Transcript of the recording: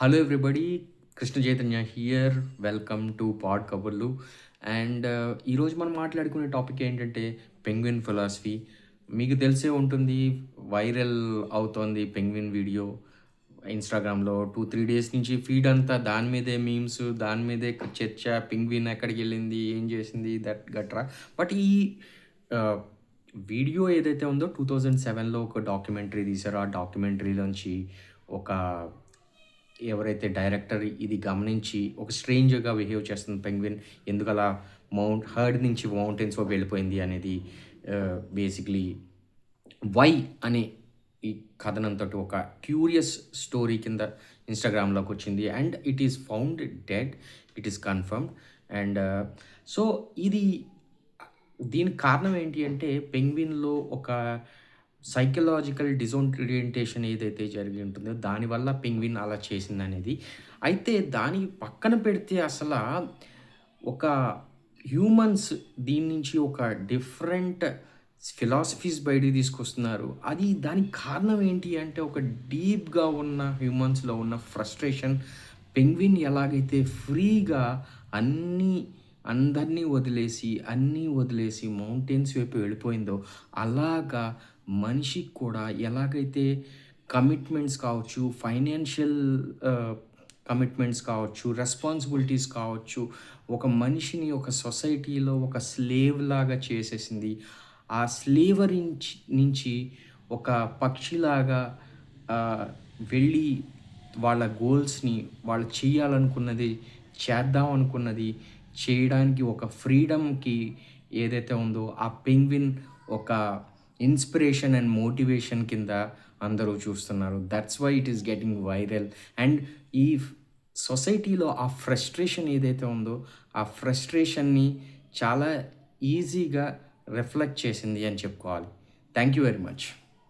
Hello everybody Krishna Chaitanya here welcome to pod Kaburlu and ఈరోజు మనం మాట్లాడుకునే topic ఏంటంటే పెంగ్విన్ ఫిలాసఫీ మీకు తెలిసే ఉంటుంది వైరల్ అవుతోంది పెంగ్విన్ వీడియో ఇన్స్టాగ్రామ్లో టూ త్రీ డేస్ నుంచి ఫీడ్ అంతా దాని మీదే మీమ్స్ దాని మీదే చర్చ పెంగ్విన్ ఎక్కడికి వెళ్ళింది ఏం చేసింది దట్ గట్రా. బట్ ఈ uh, వీడియో ఏదైతే ఉందో టూ థౌజండ్ సెవెన్లో ఒక డాక్యుమెంటరీ తీశారు. ఆ డాక్యుమెంటరీలోంచి ఒక ఎవరైతే డైరెక్టర్ ఇది గమనించి ఒక స్ట్రేంజర్గా బిహేవ్ చేస్తుంది పెంగ్విన్ ఎందుకు అలా మౌంట్ హర్డ్ నుంచి మౌంటైన్స్లో వెళ్ళిపోయింది అనేది బేసిక్లీ వై అనే ఈ కథనంతటి ఒక క్యూరియస్ స్టోరీ కింద ఇన్స్టాగ్రామ్లోకి వచ్చింది. And it is found dead it is confirmed. And so ఇది దీనికి కారణం ఏంటి అంటే పెంగ్విన్లో ఒక సైకలాజికల్ డిజోరియంటేషన్ ఏదైతే జరిగి ఉంటుందో దానివల్ల పెంగ్విన్ అలా చేసింది అనేది. అయితే దాని పక్కన పెడితే అసలు ఒక హ్యూమన్స్ దీని నుంచి ఒక డిఫరెంట్ ఫిలాసఫీస్ బయటికి తీసుకొస్తున్నారు. అది దానికి కారణం ఏంటి అంటే ఒక డీప్గా ఉన్న హ్యూమన్స్లో ఉన్న ఫ్రస్ట్రేషన్ పెంగ్విన్ ఎలాగైతే ఫ్రీగా అన్నీ అందరినీ వదిలేసి అన్నీ వదిలేసి మౌంటైన్స్ వైపు వెళ్ళిపోయిందో అలాగా మనిషికి కూడా ఎలాగైతే కమిట్మెంట్స్ కావచ్చు ఫైనాన్షియల్ కమిట్మెంట్స్ కావచ్చు రెస్పాన్సిబిలిటీస్ కావచ్చు ఒక మనిషిని ఒక సొసైటీలో ఒక స్లేవ్ లాగా చేసేసింది. ఆ స్లేవరీ నుంచి ఒక పక్షిలాగా వెళ్ళి వాళ్ళ గోల్స్ని వాళ్ళు చేయాలనుకున్నది చేద్దాం అనుకున్నది చేయడానికి ఒక ఫ్రీడమ్కి ఏదైతే ఉందో ఆ పెంగ్విన్ ఒక ఇన్స్పిరేషన్ అండ్ మోటివేషన్ కింద అందరూ చూస్తున్నారు. That's why it is getting viral and ఈ సొసైటీలో ఆ ఫ్రస్ట్రేషన్ ఏదైతే ఉందో ఆ ఫ్రస్ట్రేషన్ని చాలా ఈజీగా రిఫ్లెక్ట్ చేసింది అని చెప్పుకోవాలి. Thank you very much